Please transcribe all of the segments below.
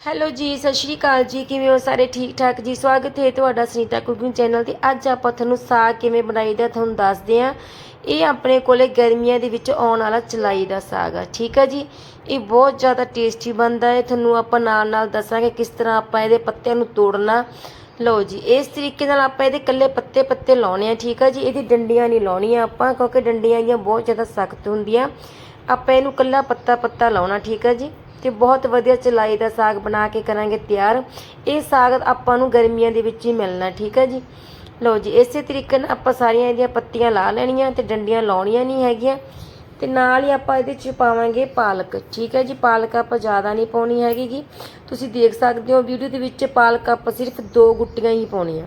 Hello ਜੀ, ਸਤਿ ਸ਼੍ਰੀ ਅਕਾਲ ਜੀ। ਕਿਵੇਂ ਹੋ ਸਾਰੇ? ਠੀਕ ਠਾਕ ਜੀ। ਸਵਾਗਤ ਹੈ ਤੁਹਾਡਾ ਸੁਨੀਤਾ ਕੁਕਿੰਗ ਚੈਨਲ ਤੇ। ਅੱਜ ਆਪਾਂ ਤੁਹਾਨੂੰ ਸਾਗ ਕਿਵੇਂ ਬਣਾਈਦਾ ਤੁਹਾਨੂੰ ਦੱਸਦੇ ਹਾਂ। ਇਹ ਆਪਣੇ ਕੋਲੇ ਗਰਮੀਆਂ ਦੇ ਵਿੱਚ ਆਉਣ ਵਾਲਾ ਚਲਾਈ ਦਾ ਸਾਗ ਆ। ਠੀਕ ਆ ਜੀ? ਇਹ ਬਹੁਤ ਜ਼ਿਆਦਾ ਟੇਸਟੀ ਬਣਦਾ ਹੈ। ਤੁਹਾਨੂੰ ਆਪਾਂ ਨਾਲ ਨਾਲ ਦੱਸਾਂਗੇ ਕਿਸ ਤਰ੍ਹਾਂ ਆਪਾਂ ਇਹਦੇ ਪੱਤਿਆਂ ਨੂੰ ਤੋੜਨਾ। ਲਓ ਜੀ, ਇਸ ਤਰੀਕੇ ਨਾਲ ਆਪਾਂ ਇਹਦੇ ਕੱਲੇ ਪੱਤੇ ਪੱਤੇ ਲਾਉਣੇ ਆ। ਠੀਕ ਆ ਜੀ? ਇਹਦੀ ਡੰਡੀਆਂ ਨਹੀਂ ਲਾਉਣੀਆਂ ਆਪਾਂ, ਕਿਉਂਕਿ ਡੰਡੀਆਂ ਇਹਦੀਆਂ ਬਹੁਤ ਜ਼ਿਆਦਾ ਸਖਤ ਹੁੰਦੀਆਂ। ਆਪਾਂ ਇਹਨੂੰ ਕੱਲਾ ਪੱਤਾ ਪੱਤਾ ਲਾਉਣਾ। ਠੀਕ ਆ ਜੀ? ਤੇ ਬਹੁਤ ਵਧੀਆ ਚਲਾਈ ਦਾ ਸਾਗ ਬਣਾ ਕੇ ਕਰਾਂਗੇ ਤਿਆਰ। ਇਹ ਸਾਗ ਆਪਾਂ ਨੂੰ ਗਰਮੀਆਂ ਦੇ ਵਿੱਚ ਹੀ ਮਿਲਣਾ, ਠੀਕ ਹੈ ਜੀ? ਲਓ ਜੀ, ਇਸੇ ਤਰੀਕੇ ਨਾਲ ਆਪਾਂ ਸਾਰੀਆਂ ਇਹਦੀਆਂ ਪੱਤੀਆਂ ਲਾ ਲੈਣੀਆਂ ਤੇ ਡੰਡੀਆਂ ਲਾਉਣੀਆਂ ਨਹੀਂ ਹੈਗੀਆਂ। ਤੇ ਨਾਲ ਹੀ ਆਪਾਂ ਇਹਦੇ ਚ ਪਾਵਾਂਗੇ ਪਾਲਕ, ਠੀਕ ਹੈ ਜੀ? ਪਾਲਕ ਆਪਾਂ ਜ਼ਿਆਦਾ ਨਹੀਂ ਪਾਉਣੀ ਹੈਗੀ ਗੀ। ਤੁਸੀਂ ਦੇਖ ਸਕਦੇ ਹੋ, ਵੀਡੀਓ ਦੇ ਵਿੱਚ ਪਾਲਕ ਆਪਾਂ ਸਿਰਫ ਦੋ ਗੁੱਟੀਆਂ ਹੀ ਪਾਉਣੀਆਂ।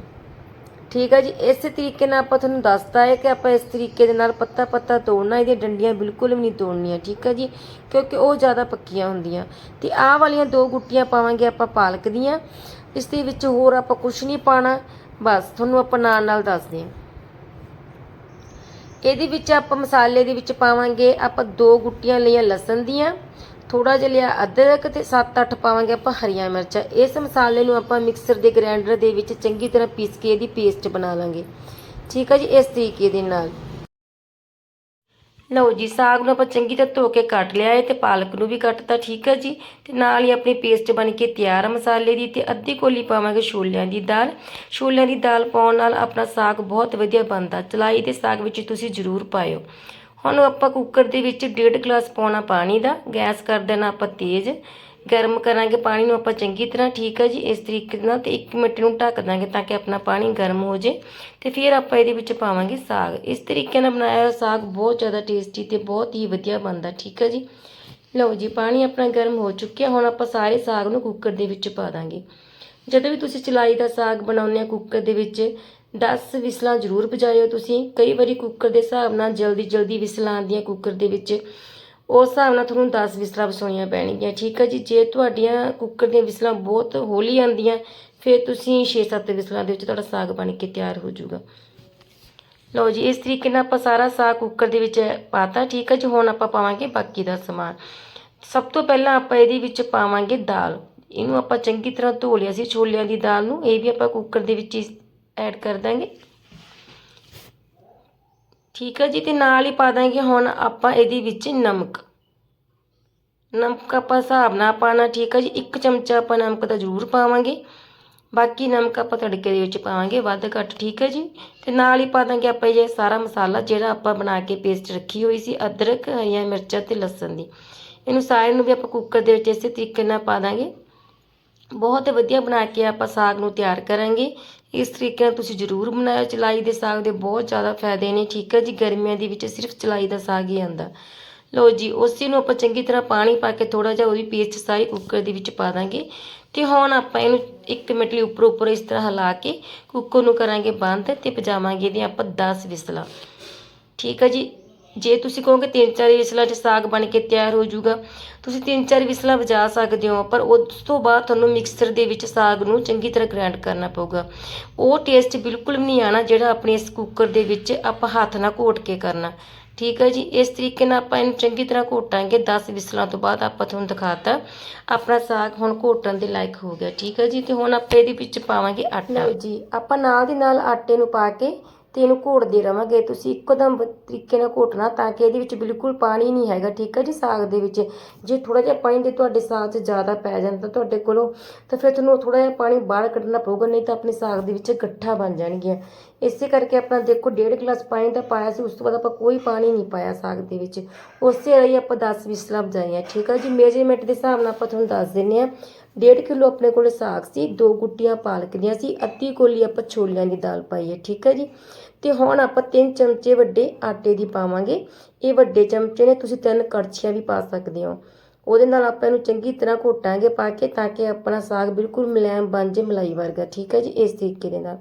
ਠੀਕ ਹੈ ਜੀ, ਇਸੇ ਤਰੀਕੇ ਨਾਲ ਆਪਾਂ ਤੁਹਾਨੂੰ ਦੱਸਦਾ ਹੈ ਕਿ ਆਪਾਂ ਇਸ ਤਰੀਕੇ ਦੇ ਨਾਲ ਪੱਤਾ ਪੱਤਾ ਤੋੜਨਾ, ਇਹਦੀਆਂ ਡੰਡੀਆਂ ਬਿਲਕੁਲ ਵੀ ਨਹੀਂ ਤੋੜਨੀਆਂ, ਠੀਕ ਹੈ ਜੀ? ਕਿਉਂਕਿ ਉਹ ਜ਼ਿਆਦਾ ਪੱਕੀਆਂ ਹੁੰਦੀਆਂ। ਤੇ ਆਹ ਵਾਲੀਆਂ ਦੋ ਗੁੱਟੀਆਂ ਪਾਵਾਂਗੇ ਆਪਾਂ ਪਾਲਕ ਦੀਆਂ। ਇਸ ਦੇ ਵਿੱਚ ਹੋਰ ਆਪਾਂ ਕੁਝ ਨਹੀਂ ਪਾਣਾ। ਬਸ, ਤੁਹਾਨੂੰ ਆਪਾਂ ਨਾਲ ਨਾਲ ਦੱਸਦੇ ਹਾਂ। ਇਹਦੇ ਵਿੱਚ ਆਪਾਂ ਮਸਾਲੇ ਦੇ ਵਿੱਚ ਪਾਵਾਂਗੇ ਆਪਾਂ ਦੋ ਗੁੱਟੀਆਂ ਲਈਆਂ ਲਸਣ ਦੀਆਂ। ਥੋੜਾ ਜਿਹਾ ਲਿਆ ਅਦਰਕ ਤੇ 7-8 ਪਾਵਾਂਗੇ ਆਪਾਂ ਹਰੀਆਂ ਮਿਰਚਾਂ। ਇਸ ਮਸਾਲੇ ਨੂੰ ਆਪਾਂ ਮਿਕਸਰ ਦੇ ਗ੍ਰਾਈਂਡਰ ਦੇ ਵਿੱਚ ਚੰਗੀ ਤਰ੍ਹਾਂ ਪੀਸ ਕੇ ਇਹਦੀ ਪੇਸਟ ਬਣਾ ਲਾਂਗੇ। ਠੀਕ ਹੈ ਜੀ, ਇਸ ਤਰੀਕੇ ਦੇ ਨਾਲ। ਲਓ ਜੀ, ਸਾਗ ਨੂੰ ਆਪਾਂ ਚੰਗੀ ਤਰ੍ਹਾਂ ਧੋ ਕੇ ਕੱਟ ਲਿਆ ਹੈ ਤੇ ਪਾਲਕ ਨੂੰ ਵੀ ਕੱਟਤਾ, ਠੀਕ ਹੈ ਜੀ। ਤੇ ਨਾਲ ਹੀ ਆਪਣੀ ਪੇਸਟ ਬਣ ਕੇ ਤਿਆਰ ਆ ਮਸਾਲੇ ਦੀ ਤੇ ਅੱਧੀ ਕੋਲੀ ਪਾਵਾਂਗੇ ਛੋਲਿਆਂ ਦੀ ਦਾਲ। ਛੋਲਿਆਂ ਦੀ ਦਾਲ ਪਾਉਣ ਨਾਲ ਆਪਣਾ ਸਾਗ ਬਹੁਤ ਵਧੀਆ ਬਣਦਾ। ਚਲਾਈ ਦੇ ਸਾਗ ਵਿੱਚ ਤੁਸੀਂ ਜ਼ਰੂਰ ਪਾਇਓ। ਹੁਣ ਆਪਾਂ ਕੁੱਕਰ ਦੇ ਵਿੱਚ ਡੇਢ ਗਲਾਸ ਪਾਉਣਾ ਪਾਣੀ ਦਾ, ਗੈਸ ਕਰ ਦੇਣਾ ਆਪਾਂ ਤੇਜ਼। ਗਰਮ ਕਰਾਂਗੇ ਪਾਣੀ ਨੂੰ ਆਪਾਂ ਚੰਗੀ ਤਰ੍ਹਾਂ, ਠੀਕ ਹੈ ਜੀ? ਇਸ ਤਰੀਕੇ ਨਾਲ ਤੇ 1 ਮਿੰਟ ਨੂੰ ਢੱਕ ਦਾਂਗੇ ਤਾਂ ਕਿ ਆਪਣਾ ਪਾਣੀ ਗਰਮ ਹੋ ਜੇ ਤੇ ਫਿਰ ਆਪਾਂ ਇਹਦੇ ਵਿੱਚ ਪਾਵਾਂਗੇ ਸਾਗ। ਇਸ ਤਰੀਕੇ ਨਾਲ ਬਣਾਇਆ ਹੋਇਆ ਸਾਗ ਬਹੁਤ ਜ਼ਿਆਦਾ ਟੇਸਟੀ ਤੇ ਬਹੁਤ ਹੀ ਵਧੀਆ ਬਣਦਾ, ਠੀਕ ਹੈ ਜੀ? ਲਓ ਜੀ, ਪਾਣੀ ਆਪਣਾ ਗਰਮ ਹੋ ਚੁੱਕਿਆ। ਹੁਣ ਆਪਾਂ ਸਾਰੇ ਸਾਗ ਨੂੰ ਕੁੱਕਰ ਦੇ ਵਿੱਚ ਪਾ ਦਾਂਗੇ। ਜਦੋਂ ਵੀ ਤੁਸੀਂ ਚਲਾਈ ਦਾ ਸਾਗ ਬਣਾਉਂਦੇ ਆ ਕੁੱਕਰ ਦੇ ਵਿੱਚ 10 ਵਿਸਲਾਂ ਜ਼ਰੂਰ ਵਜਾਇਓ ਤੁਸੀਂ। ਕਈ ਵਾਰੀ ਕੁੱਕਰ ਦੇ ਹਿਸਾਬ ਨਾਲ ਜਲਦੀ ਜਲਦੀ ਵਿਸਲਾਂ ਆਉਂਦੀਆਂ ਕੁੱਕਰ ਦੇ ਵਿੱਚ। ਉਸ ਹਿਸਾਬ ਨਾਲ ਤੁਹਾਨੂੰ 10 ਵਿਸਲਾਂ ਵਸਾਉਣੀਆਂ ਪੈਣਗੀਆਂ। ਠੀਕ ਹੈ ਜੀ, ਜੇ ਤੁਹਾਡੀਆਂ ਕੁੱਕਰ ਦੀਆਂ ਵਿਸਲਾਂ ਬਹੁਤ ਹੌਲੀ ਆਉਂਦੀਆਂ, ਫਿਰ ਤੁਸੀਂ 6-7 ਵਿਸਲਾਂ ਦੇ ਵਿੱਚ ਤੁਹਾਡਾ ਸਾਗ ਬਣ ਕੇ ਤਿਆਰ ਹੋ ਜਾਊਗਾ। ਲਓ ਜੀ, ਇਸ ਤਰੀਕੇ ਨਾਲ ਆਪਾਂ ਸਾਰਾ ਸਾਗ ਕੁੱਕਰ ਦੇ ਵਿੱਚ ਪਾਤਾ। ਠੀਕ ਹੈ ਜੀ, ਹੁਣ ਆਪਾਂ ਪਾਵਾਂਗੇ ਬਾਕੀ ਦਾ ਸਮਾਨ। ਸਭ ਤੋਂ ਪਹਿਲਾਂ ਆਪਾਂ ਇਹਦੇ ਵਿੱਚ ਪਾਵਾਂਗੇ ਦਾਲ। ਇਹਨੂੰ ਆਪਾਂ ਚੰਗੀ ਤਰ੍ਹਾਂ ਧੋ ਲਿਆ ਸੀ, ਛੋਲਿਆਂ ਦੀ ਦਾਲ ਨੂੰ। ਇਹ ਵੀ ਆਪਾਂ ਕੁੱਕਰ ਦੇ ਵਿੱਚ ਹੀ ਐਡ ਕਰ ਦਾਂਗੇ। ਠੀਕ ਹੈ ਜੀ, ਤੇ ਨਾਲ ਹੀ ਪਾ ਦਾਂਗੇ ਹੁਣ ਆਪਾਂ ਇਹਦੇ ਵਿੱਚ ਨਮਕ। ਨਮਕ ਆਪਾਂ ਹਿਸਾਬ ਨਾਲ ਪਾਣਾ ਠੀਕ ਹੈ ਜੀ, ਇੱਕ ਚਮਚਾ ਆਪਾਂ ਨਮਕ ਤਾਂ ਜ਼ਰੂਰ ਪਾਵਾਂਗੇ। ਬਾਕੀ ਨਮਕ ਆਪਾਂ ਤੜਕੇ ਦੇ ਵਿੱਚ ਪਾਵਾਂਗੇ, ਵੱਧ ਘੱਟ, ਠੀਕ ਹੈ ਜੀ। ਤੇ ਨਾਲ ਹੀ ਪਾ ਦਾਂਗੇ ਆਪਾਂ ਇਹ ਸਾਰਾ ਮਸਾਲਾ ਜਿਹੜਾ ਆਪਾਂ ਬਣਾ ਕੇ ਪੇਸਟ ਰੱਖੀ ਹੋਈ ਸੀ, ਅਦਰਕ, ਹਰੀਆਂ ਮਿਰਚਾਂ ਤੇ ਲਸਣ ਦੀ। ਇਹਨੂੰ ਸਾਰੇ ਨੂੰ ਵੀ ਆਪਾਂ ਕੁੱਕਰ ਦੇ ਵਿੱਚ ਇਸੇ ਤਰੀਕੇ ਨਾਲ ਪਾ ਦਾਂਗੇ। ਬਹੁਤ ਵਧੀਆ ਬਣਾ ਕੇ ਆਪਾਂ ਸਾਗ ਨੂੰ ਤਿਆਰ ਕਰਾਂਗੇ। ਇਸ ਤਰੀਕੇ ਨਾਲ ਤੁਸੀਂ ਜ਼ਰੂਰ ਬਣਾਇਓ ਚਲਾਈ ਦੇ ਸਾਗ ਦੇ ਬਹੁਤ ਜ਼ਿਆਦਾ ਫਾਇਦੇ ਨੇ, ਠੀਕ ਹੈ ਜੀ, ਗਰਮੀਆਂ ਦੇ ਵਿੱਚ ਸਿਰਫ ਚਲਾਈ ਦਾ ਸਾਗ ਹੀ ਆਂਦਾ ਲਓ ਜੀ, ਉਸੇ ਨੂੰ ਆਪਾਂ ਚੰਗੀ ਤਰ੍ਹਾਂ ਪਾਣੀ ਪਾ ਕੇ ਥੋੜਾ ਜਿਹਾ ਉਹਦੀ ਪੇਸਟ ਸਾਰੀ ਕੁੱਕਰ ਦੇ ਵਿੱਚ ਪਾ ਦਾਂਗੇ। ਤੇ ਹੁਣ ਆਪਾਂ ਇਹਨੂੰ 1 ਮਿੰਟ ਲਈ ਉੱਪਰ ਉੱਪਰ ਇਸ ਤਰ੍ਹਾਂ ਹਿਲਾ ਕੇ ਕੁੱਕਰ ਨੂੰ ਕਰਾਂਗੇ ਬੰਦ ਤੇ ਪਜਾਵਾਂਗੇ ਇਹਦੀਆਂ ਆਪਾਂ 10 ਵਿਸਲਾਂ। ਠੀਕ ਹੈ ਜੀ ਜੇ ਤੁਸੀਂ ਕਹੋਗੇ ਤਿੰਨ ਚਾਰ ਵਿਸਲਾਂ 'ਚ ਸਾਗ ਬਣ ਕੇ ਤਿਆਰ ਹੋ ਜਾਊਗਾ, ਤੁਸੀਂ ਤਿੰਨ ਚਾਰ ਵਿਸਲਾਂ ਵਜਾ ਸਕਦੇ ਹੋ, ਪਰ ਉਸ ਤੋਂ ਬਾਅਦ ਤੁਹਾਨੂੰ ਮਿਕਸਰ ਦੇ ਵਿੱਚ ਸਾਗ ਨੂੰ ਚੰਗੀ ਤਰ੍ਹਾਂ ਗ੍ਰਾਈਂਡ ਕਰਨਾ ਪਊਗਾ। ਉਹ ਟੇਸਟ ਬਿਲਕੁਲ ਵੀ ਨਹੀਂ ਆਣਾ ਜਿਹੜਾ ਆਪਣੇ ਇਸ ਕੁੱਕਰ ਦੇ ਵਿੱਚ ਆਪਾਂ ਹੱਥ ਨਾਲ ਘੋਟ ਕੇ ਕਰਨਾ। ਠੀਕ ਹੈ ਜੀ, ਇਸ ਤਰੀਕੇ ਨਾਲ ਆਪਾਂ ਇਹਨੂੰ ਚੰਗੀ ਤਰ੍ਹਾਂ ਘੋਟਾਂਗੇ। 10 ਵਿਸਲਾਂ ਤੋਂ ਬਾਅਦ ਆਪਾਂ ਤੁਹਾਨੂੰ ਦਿਖਾਤਾ ਆਪਣਾ ਸਾਗ ਹੁਣ ਘੋਟਣ ਦੇ ਲਾਇਕ ਹੋ ਗਿਆ। ਠੀਕ ਹੈ ਜੀ, ਤੇ ਹੁਣ ਆਪਾਂ ਇਹਦੇ ਵਿੱਚ ਪਾਵਾਂਗੇ ਆਟਾ। ਜੀ, ਆਪਾਂ ਨਾਲ ਦੀ ਨਾਲ ਆਟੇ ਨੂੰ ਪਾ ਕੇ ਤੇ ਇਹਨੂੰ ਘੋਟਦੇ ਰਵਾਂਗੇ। ਤੁਸੀਂ ਇੱਕਦਮ ਤਰੀਕੇ ਨਾਲ ਘੋਟਣਾ ਤਾਂ ਕਿ ਇਹਦੇ ਵਿੱਚ ਬਿਲਕੁਲ ਪਾਣੀ ਨਹੀਂ ਹੈਗਾ, ਠੀਕ ਹੈ ਜੀ, ਸਾਗ ਦੇ ਵਿੱਚ। ਜੇ ਥੋੜਾ ਜਿਹਾ ਪਾਣੀ ਦੇ ਤੁਹਾਡੇ ਸਾਗ 'ਚ ਜ਼ਿਆਦਾ ਪੈ ਜਾਂਦਾ ਤੁਹਾਡੇ ਕੋਲੋਂ, ਤਾਂ ਫਿਰ ਤੁਹਾਨੂੰ ਥੋੜਾ ਜਿਹਾ ਪਾਣੀ ਬਾਹਰ ਕੱਢਣਾ ਪਊਗਾ, ਨਹੀਂ ਤਾਂ ਆਪਣੇ ਸਾਗ ਦੇ ਵਿੱਚ ਗੱਠਾ ਬਣ ਜਾਣਗੀਆਂ। ਇਸੇ ਕਰਕੇ ਆਪਣਾ ਦੇਖੋ, ਡੇਢ ਗਲਾਸ ਪਾਣੀ ਦਾ ਪਾਇਆ ਸੀ, ਉਸ ਤੋਂ ਬਾਅਦ ਆਪਾਂ ਕੋਈ ਪਾਣੀ ਨਹੀਂ ਪਾਇਆ ਸਾਗ ਦੇ ਵਿੱਚ। ਉਸੇ ਲਈ ਆਪਾਂ 10 ਵਿਸਲਾਂ ਵਜਾਈਆਂ ਠੀਕ ਹੈ ਜੀ। ਮੇਜਰਮੈਂਟ ਦੇ ਹਿਸਾਬ ਨਾਲ ਆਪਾਂ ਤੁਹਾਨੂੰ ਦੱਸ ਦਿੰਨੇ ਆ ਡੇਢ ਕਿਲੋ ਆਪਣੇ ਕੋਲ ਸਾਗ ਸੀ, ਦੋ ਗੁੱਟੀਆਂ ਪਾਲਕ ਦੀਆਂ ਸੀ, ਅੱਧੀ ਕੋਲੀ ਆਪਾਂ ਛੋਲਿਆਂ ਦੀ ਦਾਲ ਪਾਈ ਹੈ, ਠੀਕ ਹੈ ਜੀ। ਤੇ ਹੁਣ ਆਪਾਂ ਤਿੰਨ ਚਮਚੇ ਵੱਡੇ ਆਟੇ ਦੀ ਪਾਵਾਂਗੇ। ਇਹ ਵੱਡੇ ਚਮਚੇ ਨੇ, ਤੁਸੀਂ ਤਿੰਨ ਕੜਛੀਆਂ ਵੀ ਪਾ ਸਕਦੇ ਹੋ। ਉਹਦੇ ਨਾਲ ਆਪਾਂ ਇਹਨੂੰ ਚੰਗੀ ਤਰ੍ਹਾਂ ਘੋਟਾਂਗੇ ਪਾ ਕੇ, ਤਾਂ ਕਿ ਆਪਣਾ ਸਾਗ ਬਿਲਕੁਲ ਮੁਲਾਇਮ ਬਣ ਜੇ ਮਲਾਈ ਵਰਗਾ, ਠੀਕ ਹੈ ਜੀ, ਇਸ ਤਰੀਕੇ ਦੇ ਨਾਲ।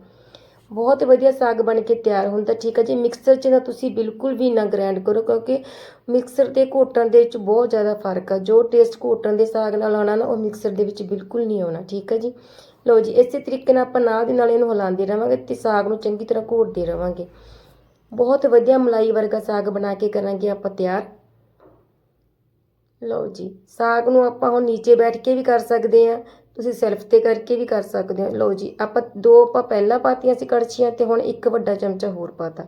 ਬਹੁਤ ਵਧੀਆ ਸਾਗ ਬਣ ਕੇ ਤਿਆਰ ਹੁੰਦਾ, ਠੀਕ ਹੈ ਜੀ। ਮਿਕਸਰ 'ਚ ਨਾ ਤੁਸੀਂ ਬਿਲਕੁਲ ਵੀ ਨਾ ਗ੍ਰਾਈਂਡ ਕਰੋ, ਕਿਉਂਕਿ ਮਿਕਸਰ ਤੇ ਘੋਟਣ ਦੇ ਵਿੱਚ ਬਹੁਤ ਜ਼ਿਆਦਾ ਫ਼ਰਕ ਆ। ਜੋ ਟੇਸਟ ਘੋਟਣ ਦੇ ਸਾਗ ਨਾਲ ਆਉਣਾ ਨਾ, ਉਹ ਮਿਕਸਰ ਦੇ ਵਿੱਚ ਬਿਲਕੁਲ ਨਹੀਂ ਆਉਣਾ, ਠੀਕ ਹੈ ਜੀ। ਲਓ ਜੀ, ਇਸੇ ਤਰੀਕੇ ਨਾਲ ਆਪਾਂ ਨਾਲ ਦੀ ਨਾਲ ਇਹਨੂੰ ਹਿਲਾਉਂਦੇ ਰਵਾਂਗੇ ਤੇ ਸਾਗ ਨੂੰ ਚੰਗੀ ਤਰ੍ਹਾਂ ਘੋਟਦੇ ਰਵਾਂਗੇ ਬਹੁਤ ਵਧੀਆ ਮਲਾਈ ਵਰਗਾ ਸਾਗ ਬਣਾ ਕੇ ਕਰਾਂਗੇ ਆਪਾਂ ਤਿਆਰ। ਲਓ ਜੀ, ਸਾਗ ਨੂੰ ਆਪਾਂ ਹੁਣ ਨੀਚੇ ਬੈਠ ਕੇ ਵੀ ਕਰ ਸਕਦੇ ਆ ਤੁਸੀਂ ਸੈਲਫ ਤੇ ਕਰਕੇ ਵੀ ਕਰ ਸਕਦੇ ਹੋ। ਲਓ ਜੀ, ਆਪਾਂ ਦੋ ਆਪਾਂ ਪਹਿਲਾਂ ਪਾਤੀਆਂ ਸੀ ਕੜਛੀਆਂ ਤੇ ਹੁਣ ਇੱਕ ਵੱਡਾ ਚਮਚਾ ਹੋਰ ਪਾਤਾ।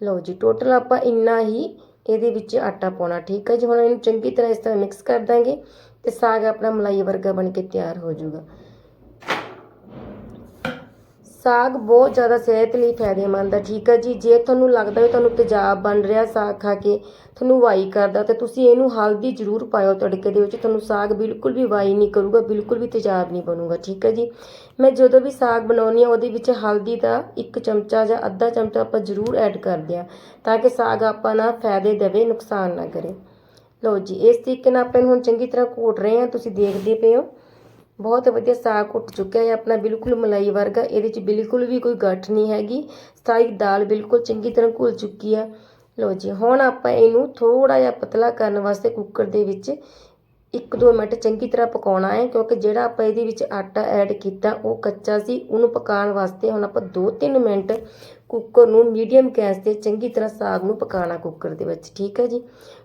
ਲਓ ਜੀ ਟੋਟਲ ਆਪਾਂ ਇੰਨਾ ਹੀ ਇਹਦੇ ਵਿੱਚ ਆਟਾ ਪਾਉਣਾ, ਠੀਕ ਹੈ ਜੀ? ਹੁਣ ਇਹਨੂੰ ਚੰਗੀ ਤਰ੍ਹਾਂ ਇਸ ਤਰ੍ਹਾਂ ਮਿਕਸ ਕਰ ਦਾਂਗੇ ਤੇ ਸਾਗ ਆਪਣਾ ਮਲਾਈ ਵਰਗਾ ਬਣ ਕੇ ਤਿਆਰ ਹੋ ਜਾਊਗਾ। ਸਾਗ ਬਹੁਤ ਜ਼ਿਆਦਾ ਸਿਹਤ ਲਈ ਫਾਇਦੇਮੰਦ ਹੈ ਠੀਕ ਹੈ ਜੀ, ਜੇ ਤੁਹਾਨੂੰ ਲੱਗਦਾ ਵੀ ਤੁਹਾਨੂੰ ਤੇਜ਼ਾਬ ਬਣ ਰਿਹਾ ਸਾਗ ਖਾ ਕੇ, ਤੁਹਾਨੂੰ ਵਾਈ ਕਰਦਾ, ਤੇ ਤੁਸੀਂ ਇਹਨੂੰ ਹਲਦੀ ਜ਼ਰੂਰ ਪਾਇਓ ਤੜਕੇ ਦੇ ਵਿੱਚ। ਤੁਹਾਨੂੰ ਸਾਗ ਬਿਲਕੁਲ ਵੀ ਵਾਈ ਨਹੀਂ ਕਰੂਗਾ, ਬਿਲਕੁਲ ਵੀ ਤੇਜ਼ਾਬ ਨਹੀਂ ਬਣੂਗਾ। ਠੀਕ ਹੈ ਜੀ, ਮੈਂ ਜਦੋਂ ਵੀ ਸਾਗ ਬਣਾਉਣੀ ਆ ਉਹਦੇ ਵਿੱਚ ਹਲਦੀ ਦਾ ਇੱਕ ਚਮਚਾ ਜਾਂ ਅੱਧਾ ਚਮਚਾ ਆਪਾਂ ਜ਼ਰੂਰ ਐਡ ਕਰਦੇ ਆ ਤਾਂ ਕਿ ਸਾਗ ਆਪਾਂ ਨਾ ਫਾਇਦੇ ਦੇਵੇ, ਨੁਕਸਾਨ ਨਾ ਕਰੇ। ਲਓ ਜੀ, ਇਸ ਤਰੀਕੇ ਨਾਲ ਆਪਾਂ ਇਹਨੂੰ ਹੁਣ ਚੰਗੀ ਤਰ੍ਹਾਂ ਘੋਟ ਰਹੇ ਆ ਤੁਸੀਂ ਦੇਖਦੇ ਪਏ ਹੋ। ਬਹੁਤ ਵਧੀਆ ਸਾਗ ਉੱਠ ਚੁੱਕਿਆ ਹੈ ਆਪਣਾ ਬਿਲਕੁਲ ਮਲਾਈ ਵਰਗਾ, ਇਹਦੇ 'ਚ ਬਿਲਕੁਲ ਵੀ ਕੋਈ ਗੱਠ ਨਹੀਂ ਹੈਗੀ। ਸਾਰੀ ਦਾਲ ਬਿਲਕੁਲ ਚੰਗੀ ਤਰ੍ਹਾਂ ਘੁਲ ਚੁੱਕੀ ਆ ਲਓ ਜੀ, ਹੁਣ ਆਪਾਂ ਇਹਨੂੰ ਥੋੜਾ ਜਿਹਾ ਪਤਲਾ ਕਰਨ ਵਾਸਤੇ ਕੁੱਕਰ ਦੇ ਵਿੱਚ 1-2 ਮਿੰਟ ਚੰਗੀ ਤਰ੍ਹਾਂ ਪਕਾਉਣਾ ਹੈ, ਕਿਉਂਕਿ ਜਿਹੜਾ ਆਪਾਂ ਇਹਦੇ ਵਿੱਚ ਆਟਾ ਐਡ ਕੀਤਾ, ਉਹ ਕੱਚਾ ਸੀ, ਉਹਨੂੰ ਪਕਾਉਣ ਵਾਸਤੇ ਹੁਣ ਆਪਾਂ 2-3 ਮਿੰਟ ਕੁੱਕਰ ਨੂੰ ਮੀਡੀਅਮ ਗੈਸ ਤੇ ਚੰਗੀ ਤਰ੍ਹਾਂ ਸਾਗ ਨੂੰ ਪਕਾਉਣਾ ਕੁੱਕਰ ਦੇ ਵਿੱਚ, ਠੀਕ ਹੈ ਜੀ।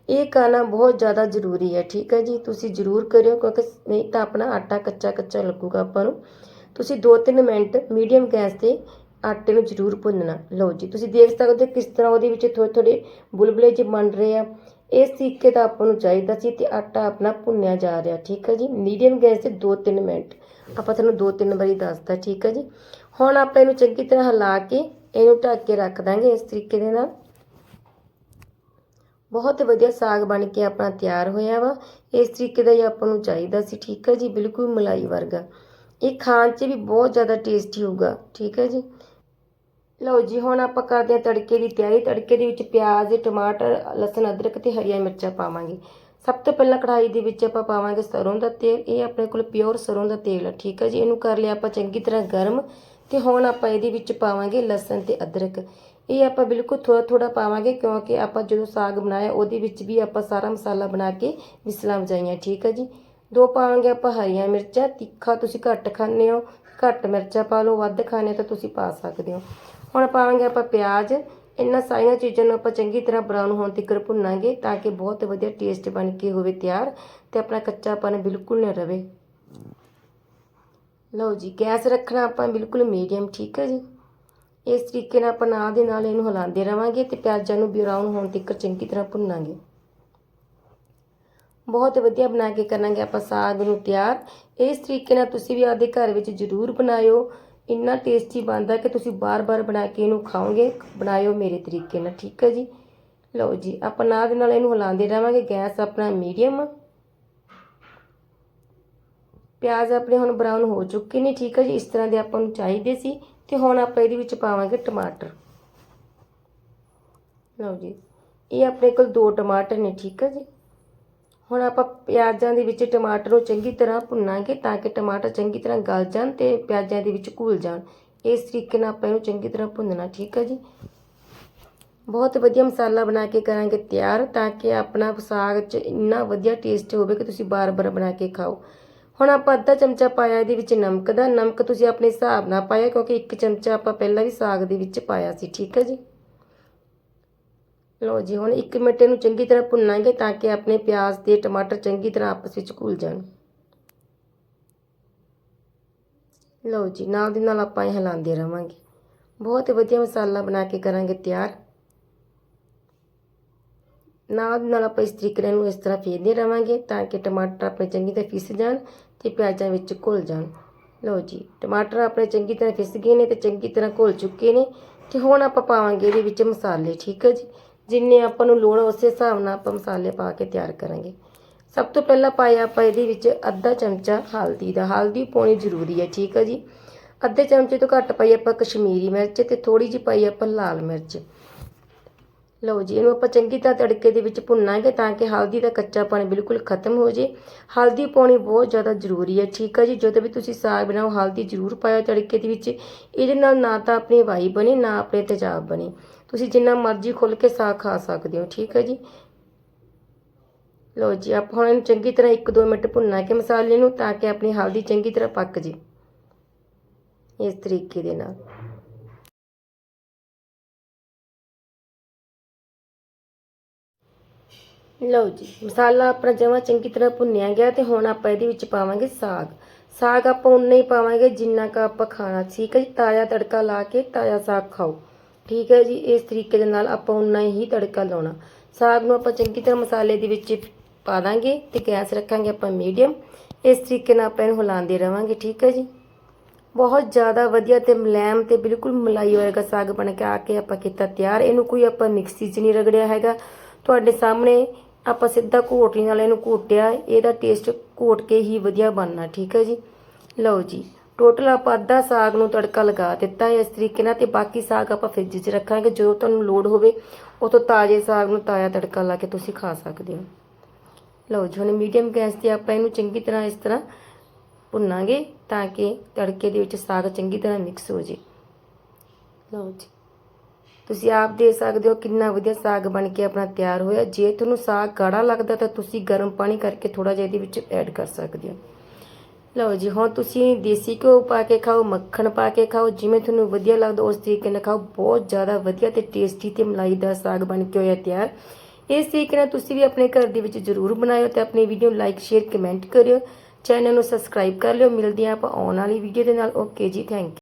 ਇਹ ਕਰਨਾ ਬਹੁਤ ਜ਼ਿਆਦਾ ਜ਼ਰੂਰੀ ਹੈ, ਠੀਕ ਹੈ ਜੀ? ਤੁਸੀਂ ਜ਼ਰੂਰ ਕਰਿਓ ਕਿਉਂਕਿ ਨਹੀਂ ਤਾਂ ਆਪਣਾ ਆਟਾ ਕੱਚਾ ਕੱਚਾ ਲੱਗੂਗਾ ਆਪਾਂ ਨੂੰ। ਤੁਸੀਂ 2-3 ਮਿੰਟ ਮੀਡੀਅਮ ਗੈਸ ਤੇ ਆਟੇ ਨੂੰ ਜ਼ਰੂਰ ਭੁੰਨਣਾ। ਲਓ ਜੀ, ਤੁਸੀਂ ਦੇਖ ਸਕਦੇ ਹੋ ਕਿਸ ਤਰ੍ਹਾਂ ਉਹਦੇ ਵਿੱਚ ਥੋੜੇ ਥੋੜੇ ਬੁਲਬੁਲੇ ਜਿਹੇ ਬਣ ਰਹੇ ਆ। ਇਸ ਤਰੀਕੇ ਦਾ ਆਪਾਂ ਨੂੰ ਚਾਹੀਦਾ ਸੀ ਤੇ ਆਟਾ ਆਪਣਾ ਭੁੰਨਿਆ ਜਾ ਰਿਹਾ, ਠੀਕ ਹੈ ਜੀ? ਮੀਡੀਅਮ ਗੈਸ ਤੇ 2-3 ਮਿੰਟ। ਆਪਾਂ ਤੁਹਾਨੂੰ 2-3 ਵਾਰੀ ਦੱਸਦਾ ਠੀਕ ਹੈ ਜੀ? ਹੁਣ ਆਪਾਂ ਇਹਨੂੰ ਚੰਗੀ ਤਰ੍ਹਾਂ ਹਿਲਾ ਕੇ ਇਹਨੂੰ ਢੱਕ ਕੇ ਰੱਖ ਦਾਂਗੇ ਇਸ ਤਰੀਕੇ ਦੇ ਨਾਲ। ਬਹੁਤ ਵਧੀਆ ਸਾਗ ਬਣ ਕੇ ਆਪਣਾ ਤਿਆਰ ਹੋਇਆ ਵਾ। ਇਸ ਤਰੀਕੇ ਦਾ ਹੀ ਆਪਾਂ ਨੂੰ ਚਾਹੀਦਾ ਸੀ। ਠੀਕ ਹੈ ਜੀ, ਬਿਲਕੁਲ ਮਲਾਈ ਵਰਗਾ। ਇਹ ਖਾਣ 'ਚ ਵੀ ਬਹੁਤ ਜ਼ਿਆਦਾ ਟੇਸਟੀ ਹੋਊਗਾ। ਠੀਕ ਹੈ ਜੀ। ਲਓ ਜੀ, ਹੁਣ ਆਪਾਂ ਕਰਦੇ ਹਾਂ ਤੜਕੇ ਦੀ ਤਿਆਰੀ। ਤੜਕੇ ਦੇ ਵਿੱਚ ਪਿਆਜ਼, ਟਮਾਟਰ, ਲਸਣ, ਅਦਰਕ ਤੇ ਹਰੀਆਂ ਮਿਰਚਾਂ ਪਾਵਾਂਗੇ। ਸਭ ਤੋਂ ਪਹਿਲਾਂ ਕੜਾਈ ਦੇ ਵਿੱਚ ਆਪਾਂ ਪਾਵਾਂਗੇ ਸਰੋਂ ਦਾ ਤੇਲ। ਇਹ ਆਪਣੇ ਕੋਲ ਪਿਓਰ ਸਰੋਂ ਦਾ ਤੇਲ ਹੈ ਠੀਕ ਹੈ ਜੀ, ਇਹਨੂੰ ਕਰ ਲਿਆ ਆਪਾਂ ਚੰਗੀ ਤਰ੍ਹਾਂ ਗਰਮ। ਤੇ ਹੁਣ ਆਪਾਂ ਇਹਦੇ ਵਿੱਚ ਪਾਵਾਂਗੇ ਲਸਣ ਤੇ ਅਦਰਕ। ਇਹ ਆਪਾਂ ਬਿਲਕੁਲ ਥੋੜਾ ਥੋੜਾ ਪਾਵਾਂਗੇ ਕਿਉਂਕਿ ਆਪਾਂ ਜਦੋਂ ਸਾਗ ਬਣਾਇਆ ਉਹਦੇ ਵਿੱਚ ਵੀ ਆਪਾਂ ਸਾਰਾ ਮਸਾਲਾ ਬਣਾ ਕੇ ਵਿਸਲਾਂ ਵਜਾਈਆਂ, ਠੀਕ ਹੈ ਜੀ? ਦੋ ਪਾਵਾਂਗੇ ਆਪਾਂ ਹਰੀਆਂ ਮਿਰਚਾਂ, ਤਿੱਖਾ ਤੁਸੀਂ ਘੱਟ ਖਾਂਦੇ ਹੋ, ਘੱਟ ਮਿਰਚਾਂ ਪਾ ਲਓ, ਵੱਧ ਖਾਣੇ ਤਾਂ ਤੁਸੀਂ ਪਾ ਸਕਦੇ ਹੋ। ਹੁਣ ਪਾਵਾਂਗੇ ਆਪਾਂ ਪਿਆਜ਼, ਇਹਨਾਂ ਸਾਰੀਆਂ ਚੀਜ਼ਾਂ ਨੂੰ ਆਪਾਂ ਚੰਗੀ ਤਰ੍ਹਾਂ ਬਰਾਊਨ ਹੋਣ ਤੱਕ ਭੁੰਨਾਂਗੇ ਤਾਂ ਕਿ ਬਹੁਤ ਵਧੀਆ ਟੇਸਟ ਬਣ ਕੇ ਹੋਵੇ ਤਿਆਰ ਤੇ ਆਪਣਾ ਕੱਚਾਪਨ ਬਿਲਕੁਲ ਨਾ ਰਵੇ। ਲਓ ਜੀ, ਗੈਸ ਰੱਖਣਾ ਆਪਾਂ ਬਿਲਕੁਲ ਮੀਡੀਅਮ ਠੀਕ ਹੈ ਜੀ? ਇਸ ਤਰੀਕੇ ਨਾਲ ਆਪਾਂ ਨਾਲ ਦੇ ਨਾਲ ਇਹਨੂੰ ਹਿਲਾਉਂਦੇ ਰਵਾਂਗੇ ਤੇ ਪਿਆਜ਼ਾਂ ਨੂੰ ਬਰਾਊਨ ਹੋਣ ਤੱਕ ਚੰਗੀ ਤਰ੍ਹਾਂ ਭੁੰਨਾਂਗੇ। ਬਹੁਤ ਵਧੀਆ ਬਣਾ ਕੇ ਕਰਾਂਗੇ ਆਪਾਂ ਸਾਗ ਨੂੰ ਤਿਆਰ। ਇਸ ਤਰੀਕੇ ਨਾਲ ਤੁਸੀਂ ਵੀ ਆਪਦੇ ਘਰ ਵਿੱਚ ਜ਼ਰੂਰ ਬਣਾਇਓ। ਇੰਨਾ ਟੇਸਟੀ ਬਣਦਾ ਕਿ ਤੁਸੀਂ ਬਾਰ-ਬਾਰ ਬਣਾ ਕੇ ਇਹਨੂੰ ਖਾਓਗੇ। ਬਣਾਇਓ ਮੇਰੇ ਤਰੀਕੇ ਨਾਲ, ਠੀਕ ਹੈ ਜੀ? ਲਓ ਜੀ, ਆਪਾਂ ਨਾਲ ਦੇ ਨਾਲ ਇਹਨੂੰ ਹਿਲਾਉਂਦੇ ਰਵਾਂਗੇ। ਗੈਸ ਆਪਣਾ ਮੀਡੀਅਮ। ਪਿਆਜ਼ ਆਪਣੇ ਹੁਣ ਬਰਾਊਨ ਹੋ ਚੁੱਕੇ ਨੇ, ਠੀਕ ਹੈ ਜੀ? ਇਸ ਤਰ੍ਹਾਂ ਦੇ ਆਪਾਂ ਨੂੰ ਚਾਹੀਦੇ ਸੀ। ਤੇ ਹੁਣ ਆਪਾਂ ਇਹਦੇ ਵਿੱਚ ਪਾਵਾਂਗੇ ਟਮਾਟਰ। ਲਓ ਜੀ, ਇਹ ਆਪਣੇ ਕੋਲ ਦੋ ਟਮਾਟਰ ਨੇ, ਠੀਕ ਹੈ ਜੀ? ਹੁਣ ਆਪਾਂ ਪਿਆਜ਼ਾਂ ਦੇ ਵਿੱਚ ਟਮਾਟਰ ਨੂੰ ਚੰਗੀ ਤਰ੍ਹਾਂ ਭੁੰਨਾਂਗੇ ਤਾਂ ਕਿ ਟਮਾਟਰ ਚੰਗੀ ਤਰ੍ਹਾਂ ਗਲ ਜਾਣ ਤੇ ਪਿਆਜ਼ਾਂ ਦੇ ਵਿੱਚ ਘੁਲ ਜਾਣ। ਇਸ ਤਰੀਕੇ ਨਾਲ ਆਪਾਂ ਇਹਨੂੰ ਚੰਗੀ ਤਰ੍ਹਾਂ ਭੁੰਨਣਾ, ਠੀਕ ਹੈ ਜੀ? ਬਹੁਤ ਵਧੀਆ ਮਸਾਲਾ ਬਣਾ ਕੇ ਕਰਾਂਗੇ ਤਿਆਰ ਤਾਂ ਕਿ ਆਪਣਾ ਸਾਗ 'ਚ ਇੰਨਾ ਵਧੀਆ ਟੇਸਟ ਹੋਵੇ ਕਿ ਤੁਸੀਂ ਬਾਰ-ਬਾਰ ਬਣਾ ਕੇ ਖਾਓ। ਹੁਣ ਆਪਾਂ ਅੱਧਾ ਚਮਚਾ ਪਾਇਆ, ਇਹਦੇ ਵਿੱਚ ਨਮਕ ਦਾ। ਨਮਕ ਤੁਸੀਂ ਆਪਣੇ ਹਿਸਾਬ ਨਾਲ ਪਾਇਆ, ਕਿਉਂਕਿ ਇੱਕ ਚਮਚਾ ਆਪਾਂ ਪਹਿਲਾਂ ਵੀ ਸਾਗ ਦੇ ਵਿੱਚ ਪਾਇਆ ਸੀ, ਠੀਕ ਹੈ ਜੀ? ਲਓ ਜੀ, ਹੁਣ 1 ਮਿੰਟ ਇਹਨੂੰ ਚੰਗੀ ਤਰ੍ਹਾਂ ਭੁੰਨਾਂਗੇ ਤਾਂ ਕਿ ਆਪਣੇ ਪਿਆਜ਼ ਤੇ ਟਮਾਟਰ ਚੰਗੀ ਤਰ੍ਹਾਂ ਆਪਸ ਵਿੱਚ ਘੁਲ ਜਾਣ। ਲਓ ਜੀ, ਨਾਲ ਦੀ ਨਾਲ ਆਪਾਂ ਇਹ ਹਿਲਾਉਂਦੇ ਰਵਾਂਗੇ। ਬਹੁਤ ਵਧੀਆ ਮਸਾਲਾ ਬਣਾ ਕੇ ਕਰਾਂਗੇ ਤਿਆਰ। ਨਾਲ ਦੀ ਨਾਲ ਆਪਾਂ ਇਸ ਤਰੀਕੇ ਨਾਲ ਇਸ ਤਰ੍ਹਾਂ ਫੇਰਦੇ ਰਵਾਂਗੇ ਤਾਂ ਕਿ ਟਮਾਟਰ ਆਪਣੇ ਚੰਗੀ ਤਰ੍ਹਾਂ ਫਿਸ ਜਾਣ। ਤੇ ਪਿਆਜ਼ਾਂ ਵਿੱਚ ਘੁਲ ਜਾਣ। ਲਓ ਜੀ, ਟਮਾਟਰ ਆਪਣੇ ਚੰਗੀ ਤਰ੍ਹਾਂ ਫਿਸ ਗਏ ਨੇ ਤੇ ਚੰਗੀ ਤਰ੍ਹਾਂ ਘੁਲ ਚੁੱਕੇ ਨੇ ਤੇ ਹੁਣ ਆਪਾਂ ਪਾਵਾਂਗੇ ਇਹਦੇ ਵਿੱਚ ਮਸਾਲੇ, ਠੀਕ ਹੈ ਜੀ? ਜਿੰਨੇ ਆਪਾਂ ਨੂੰ ਲੋੜ ਉਸੇ ਹਿਸਾਬ ਨਾਲ ਆਪਾਂ ਮਸਾਲੇ ਪਾ ਕੇ ਤਿਆਰ ਕਰਾਂਗੇ। ਸਭ ਤੋਂ ਪਹਿਲਾਂ ਪਾਇਆ ਆਪਾਂ ਇਹਦੇ ਵਿੱਚ ਅੱਧਾ ਚਮਚਾ ਹਲਦੀ ਦਾ। ਹਲਦੀ ਪਾਉਣੀ ਜ਼ਰੂਰੀ ਹੈ, ਠੀਕ ਹੈ ਜੀ? ਅੱਧੇ ਚਮਚੇ ਤੋਂ ਘੱਟ ਪਾਈ ਆਪਾਂ ਕਸ਼ਮੀਰੀ ਮਿਰਚ ਤੇ ਥੋੜੀ ਜਿਹੀ ਪਾਈ ਆਪਾਂ ਲਾਲ ਮਿਰਚ। ਲਓ ਜੀ, ਇਹਨੂੰ ਆਪਾਂ ਚੰਗੀ ਤਰ੍ਹਾਂ ਤੜਕੇ ਦੇ ਵਿੱਚ ਭੁੰਨਾਂਗੇ ਤਾਂ ਕਿ ਹਲਦੀ ਦਾ ਕੱਚਾਪਣ ਬਿਲਕੁਲ ਖਤਮ ਹੋ ਜੇ। ਹਲਦੀ ਪਾਉਣੀ ਬਹੁਤ ਜ਼ਿਆਦਾ ਜ਼ਰੂਰੀ ਹੈ, ਠੀਕ ਹੈ ਜੀ? ਜਦੋਂ ਵੀ ਤੁਸੀਂ ਸਾਗ ਬਣਾਓ, ਹਲਦੀ ਜ਼ਰੂਰ ਪਾਇਓ ਤੜਕੇ ਦੇ ਵਿੱਚ। ਇਹਦੇ ਨਾਲ ਨਾ ਤਾਂ ਆਪਣੀ ਵਾਈ ਬਣੇ, ਨਾ ਆਪਣੇ ਤੇਜ਼ਾਬ ਬਣੇ। ਤੁਸੀਂ ਜਿੰਨਾ ਮਰਜ਼ੀ ਖੁੱਲ ਕੇ ਸਾਗ ਖਾ ਸਕਦੇ ਹੋ, ਠੀਕ ਹੈ ਜੀ? ਲਓ ਜੀ, ਆਪਾਂ ਹੁਣ ਇਹਨੂੰ ਚੰਗੀ ਤਰ੍ਹਾਂ 1-2 ਮਿੰਟ ਭੁੰਨਾ ਕੇ ਮਸਾਲੇ ਨੂੰ ਤਾਂ ਕਿ ਆਪਣੀ ਹਲਦੀ ਚੰਗੀ ਤਰ੍ਹਾਂ ਪੱਕ ਜੇ। ਇਸ ਤਰੀਕੇ ਦੇ ਨਾਲ। ਲਓ ਜੀ, ਮਸਾਲਾ ਆਪਣਾ ਜਮਾ ਚੰਗੀ ਤਰ੍ਹਾਂ ਭੁੰਨਿਆ ਗਿਆ ਤੇ ਹੁਣ ਆਪਾਂ ਇਹਦੇ ਵਿੱਚ ਪਾਵਾਂਗੇ ਸਾਗ। ਸਾਗ ਆਪਾਂ ਉਨਾ ਹੀ ਪਾਵਾਂਗੇ ਜਿੰਨਾ ਕੁ ਆਪਾਂ ਖਾਣਾ। ਠੀਕ ਹੈ ਜੀ, ਤਾਜ਼ਾ ਤੜਕਾ ਲਾ ਕੇ ਤਾਜ਼ਾ ਸਾਗ ਖਾਓ। ਠੀਕ ਹੈ ਜੀ, ਇਸ ਤਰੀਕੇ ਦੇ ਨਾਲ ਆਪਾਂ ਉਨਾ ਹੀ ਤੜਕਾ ਲਾਉਣਾ। ਸਾਗ ਨੂੰ ਆਪਾਂ ਚੰਗੀ ਤਰ੍ਹਾਂ ਮਸਾਲੇ ਦੇ ਵਿੱਚ ਪਾ ਦਾਂਗੇ ਤੇ ਗੈਸ ਰੱਖਾਂਗੇ ਆਪਾਂ ਮੀਡੀਅਮ। ਇਸ ਤਰੀਕੇ ਨਾਲ ਆਪਾਂ ਇਹਨੂੰ ਹਿਲਾਉਂਦੇ ਰਵਾਂਗੇ, ਠੀਕ ਹੈ ਜੀ। ਬਹੁਤ ਜ਼ਿਆਦਾ ਵਧੀਆ ਤੇ ਮਲੈਮ ਤੇ ਬਿਲਕੁਲ ਮਲਾਈ ਹੋਏਗਾ ਸਾਗ ਬਣ ਕੇ ਆ ਕੇ ਆਪਾਂ ਕੀਤਾ ਤਿਆਰ। ਇਹਨੂੰ ਕੋਈ ਆਪਾਂ ਮਿਕਸੀ 'ਚ ਨਹੀਂ ਰਗੜਿਆ ਹੈਗਾ। ਤੁਹਾਡੇ ਸਾਹਮਣੇ ਆਪਾਂ ਸਿੱਧਾ ਘੋਟਣੀ ਨਾਲ ਇਹਨੂੰ ਘੋਟਿਆ ਇਹਦਾ ਟੇਸਟ ਘੋਟ ਕੇ ਹੀ ਵਧੀਆ ਬਣਨਾ, ਠੀਕ ਹੈ ਜੀ? ਲਓ ਜੀ ਟੋਟਲ ਆਪਾਂ ਅੱਧਾ ਸਾਗ ਨੂੰ ਤੜਕਾ ਲਗਾ ਦਿੱਤਾ ਹੈ ਇਸ ਤਰੀਕੇ ਨਾਲ ਤੇ ਬਾਕੀ ਸਾਗ ਆਪਾਂ ਫ੍ਰਿਜ 'ਚ ਰੱਖਾਂਗੇ, ਜਦੋਂ ਤੁਹਾਨੂੰ ਲੋੜ ਹੋਵੇ, ਉਤੋਂ ਤਾਜ਼ੇ ਸਾਗ ਨੂੰ ਤਾਜ਼ਾ ਤੜਕਾ ਲਾ ਕੇ ਤੁਸੀਂ ਖਾ ਸਕਦੇ ਹੋ। ਲਓ ਜੀ, ਹੁਣ ਮੀਡੀਅਮ ਗੈਸ ਤੇ ਆਪਾਂ ਇਹਨੂੰ ਚੰਗੀ ਤਰ੍ਹਾਂ ਇਸ ਤਰ੍ਹਾਂ ਭੁੰਨਾਂਗੇ ਤਾਂ ਕਿ ਤੜਕੇ ਦੇ ਵਿੱਚ ਸਾਗ ਚੰਗੀ ਤਰ੍ਹਾਂ ਮਿਕਸ ਹੋ ਜੇ। ਲਓ ਜੀ ਤੁਸੀਂ ਆਪ ਦੇ ਸਕਦੇ ਹੋ ਕਿੰਨਾ ਵਧੀਆ ਸਾਗ ਬਣ ਕੇ ਆਪਣਾ ਤਿਆਰ ਹੋਇਆ। ਜੇ ਤੁਹਾਨੂੰ ਸਾਗ ਗਾੜਾ ਲੱਗਦਾ ਤਾਂ ਤੁਸੀਂ ਗਰਮ ਪਾਣੀ ਕਰਕੇ ਥੋੜਾ ਜਿਹਾ ਇਹਦੇ ਵਿੱਚ ਐਡ ਕਰ ਸਕਦੇ ਹੋ। ਲਓ ਜੀ, ਹੁਣ ਤੁਸੀਂ ਦੇਸੀ ਘਿਓ ਪਾ ਕੇ ਖਾਓ, ਮੱਖਣ ਪਾ ਕੇ ਖਾਓ, ਜਿਵੇਂ ਤੁਹਾਨੂੰ ਵਧੀਆ ਲੱਗਦਾ ਉਸ ਤਰੀਕੇ ਨਾਲ ਖਾਓ। ਬਹੁਤ ਜ਼ਿਆਦਾ ਵਧੀਆ ਤੇ ਟੇਸਟੀ ਤੇ ਮਲਾਈਦਾਰ ਸਾਗ ਬਣ ਕੇ ਹੋਇਆ ਤਿਆਰ। ਇਸ ਤਰੀਕੇ ਨਾਲ ਤੁਸੀਂ ਵੀ ਆਪਣੇ ਘਰ ਦੇ ਵਿੱਚ ਜ਼ਰੂਰ ਬਣਾਇਓ ਤੇ ਆਪਣੀ ਵੀਡੀਓ ਨੂੰ ਲਾਈਕ ਸ਼ੇਅਰ ਕਮੈਂਟ ਕਰਿਓ। ਚੈਨਲ ਨੂੰ ਸਬਸਕ੍ਰਾਈਬ ਕਰ ਲਿਓ। ਮਿਲਦੇ ਹਾਂ ਆਪਾਂ ਆਉਣ ਵਾਲੀ ਵੀਡੀਓ ਦੇ ਨਾਲ। ਓਕੇ ਜੀ ਥੈਂਕ